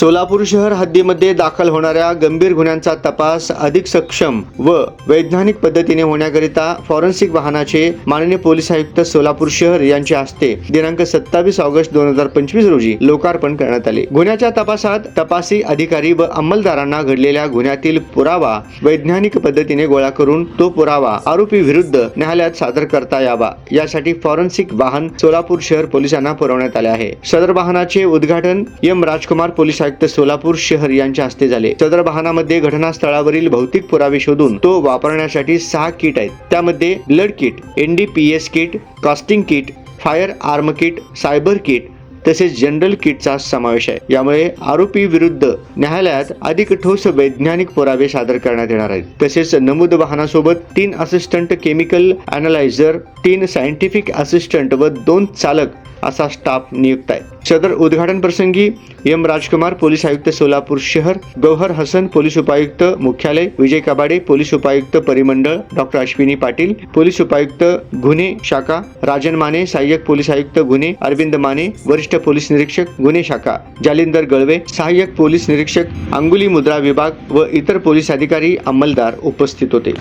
सोलापूर शहर हद्दीमध्ये दाखल होणाऱ्या गंभीर गुन्ह्यांचा तपास अधिक सक्षम व वैज्ञानिक पद्धतीने होण्याकरिता फॉरेन्सिक वाहनाचे माननीय पोलीस आयुक्त सोलापूर शहर यांच्या हस्ते दिनांक सत्तावीस ऑगस्ट दोन हजार पंचवीस रोजी लोकार्पण करण्यात आले. गुन्ह्याच्या तपासात तपासी अधिकारी व अंमलदारांना घडलेल्या गुन्ह्यातील पुरावा वैज्ञानिक पद्धतीने गोळा करून तो पुरावा आरोपी विरुद्ध न्यायालयात सादर करता यावा. यासाठी फॉरेन्सिक वाहन सोलापूर शहर पोलिसांना पुरवण्यात आले आहे. सदर वाहनाचे उद्घाटन एम राजकुमार पोलीस आयुक्त सोलापूर शहर यांच्या हस्ते झाले. सदर वाहनामध्ये घटनास्थळावरील भौतिक पुरावे शोधून तो वापरण्यासाठी सहा किट आहेत. त्यामध्ये blood kit NDPS kit casting kit fire arm kit cyber kit तसेच जनरल किटचा समावेश आहे. यामुळे आरोपी विरुद्ध न्यायालयात अधिक ठोस वैज्ञानिक पुरावे सादर करण्यात येणार आहेत. तसेच नमूद वाहनासोबत तीन असिस्टंट केमिकल अनालायझर तीन सायंटिफिक असिस्टंट व दोन चालक असा स्टाफ नियुक्त आहे. सदर उद्घाटन प्रसंगी एम राजकुमार पोलीस आयुक्त सोलापूर शहर गौहर हसन पोलीस उपायुक्त मुख्यालय विजय कबाडे पोलीस उपायुक्त परिमंडळ डॉक्टर अश्विनी पाटील पोलीस उपायुक्त गुन्हे शाखा राजन माने सहाय्यक पोलीस आयुक्त गुन्हे अरविंद माने वरिष्ठ पोलीस निरीक्षक गुन्हे शाखा जालिंदर गळवे सहाय्यक पोलीस निरीक्षक अंगुली मुद्रा विभाग व इतर पोलीस अधिकारी अंमलदार उपस्थित होते.